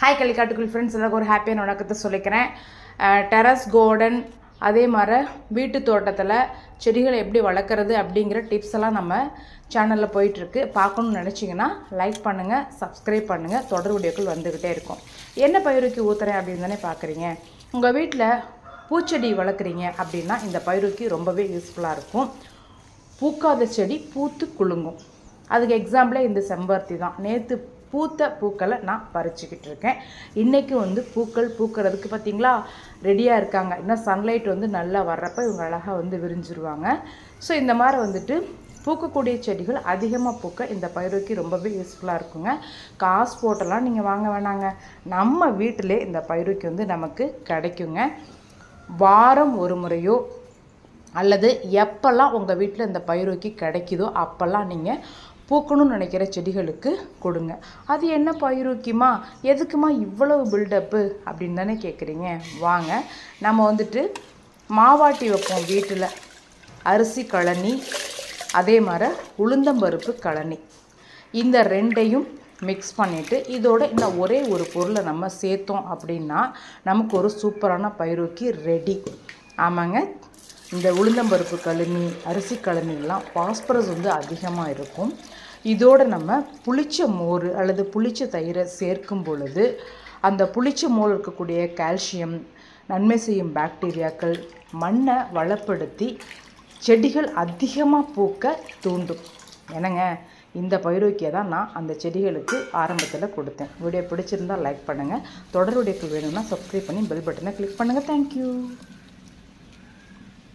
Hi கலிக்காட்டுக்குள் friends எல்லாருக்கும் ஒரு ஹாப்பியான வணக்கத்தை சொல்லிக்கிறேன். டெரஸ் கோர்டன் அதே மாதிரி வீட்டு தோட்டத்தில் செடிகளை எப்படி வளர்க்குறது அப்படிங்கிற டிப்ஸ் எல்லாம் நம்ம சேனலில் போயிட்டுருக்கு. பார்க்கணுன்னு நினச்சிங்கன்னா லைக் பண்ணுங்கள் சப்ஸ்கிரைப் பண்ணுங்கள் தொடர் வீடியோக்கள் வந்துக்கிட்டே இருக்கும். என்ன பயிருக்கு ஊத்துறேன் அப்படின்னு தானே பார்க்குறீங்க. உங்கள் வீட்டில் பூச்செடி வளர்க்குறீங்க அப்படின்னா இந்த பயிருக்கு ரொம்பவே யூஸ்ஃபுல்லாக இருக்கும். பூக்காத செடி பூத்து குலுங்கும். அதுக்கு எக்ஸாம்பிளே இந்த செம்பருத்தி தான். நேற்று பூத்த பூக்களை நான் பறிச்சுக்கிட்டு இருக்கேன். இன்றைக்கி வந்து பூக்கள் பூக்கிறதுக்கு பார்த்தீங்களா ரெடியாக இருக்காங்க. இன்னும் சன்லைட் வந்து நல்லா வர்றப்போ இவங்க அழகாக வந்து விரிஞ்சிருவாங்க. ஸோ இந்த மாதிரி வந்துட்டு பூக்கக்கூடிய செடிகள் அதிகமாக பூக்க இந்த பயிருக்கு ரொம்பவே யூஸ்ஃபுல்லாக இருக்குங்க. காசு போட்டெல்லாம் நீங்கள் வாங்க வேணாங்க. நம்ம வீட்டிலே இந்த பயிருக்கு வந்து நமக்கு கிடைக்குங்க. வாரம் ஒரு முறையோ அல்லது எப்போல்லாம் உங்கள் வீட்டில் இந்த பயிரோக்கி கிடைக்குதோ அப்போல்லாம் நீங்கள் பூக்கணும்னு நினைக்கிற செடிகளுக்கு கொடுங்க. அது என்ன பயிரோக்கியமா எதுக்குமா இவ்வளவு பில்டப்பு அப்படின்னு தானே கேட்குறீங்க வாங்க நம்ம வந்துட்டு மாவாட்டி வைப்போம் வீட்டில். அரிசி கழனி அதே மாதிரி உளுந்தம்பருப்பு கழனி. இந்த ரெண்டையும் மிக்ஸ் பண்ணிவிட்டு இதோட இன்னும் ஒரே ஒரு பொருளை நம்ம சேர்த்தோம் அப்படின்னா நமக்கு ஒரு சூப்பரான பயிரோக்கி ரெடி ஆமாங்க. இந்த உளுந்தம்பருப்பு கழனி அரிசி கழனிலாம் பாஸ்பரஸ் வந்து அதிகமாக இருக்கும். இதோடு நம்ம புளிச்ச மோர் அல்லது புளிச்ச தயிரை சேர்க்கும் பொழுது அந்த புளிச்ச மோர் இருக்கக்கூடிய கால்சியம் நன்மை செய்யும் பாக்டீரியாக்கள் மண்ணை வளப்படுத்தி செடிகள் அதிகமாக பூக்க தூண்டும். என்னங்க? இந்த பயிரோக்கியை தான் நான் அந்த செடிகளுக்கு ஆரம்பத்தில் கொடுத்தேன். வீடியோ பிடிச்சிருந்தால் லைக் பண்ணுங்கள் தொடர் வேணும்னா சப்ஸ்கிரைப் பண்ணி பெல் பட்டனை கிளிக் பண்ணுங்கள் தேங்க்யூ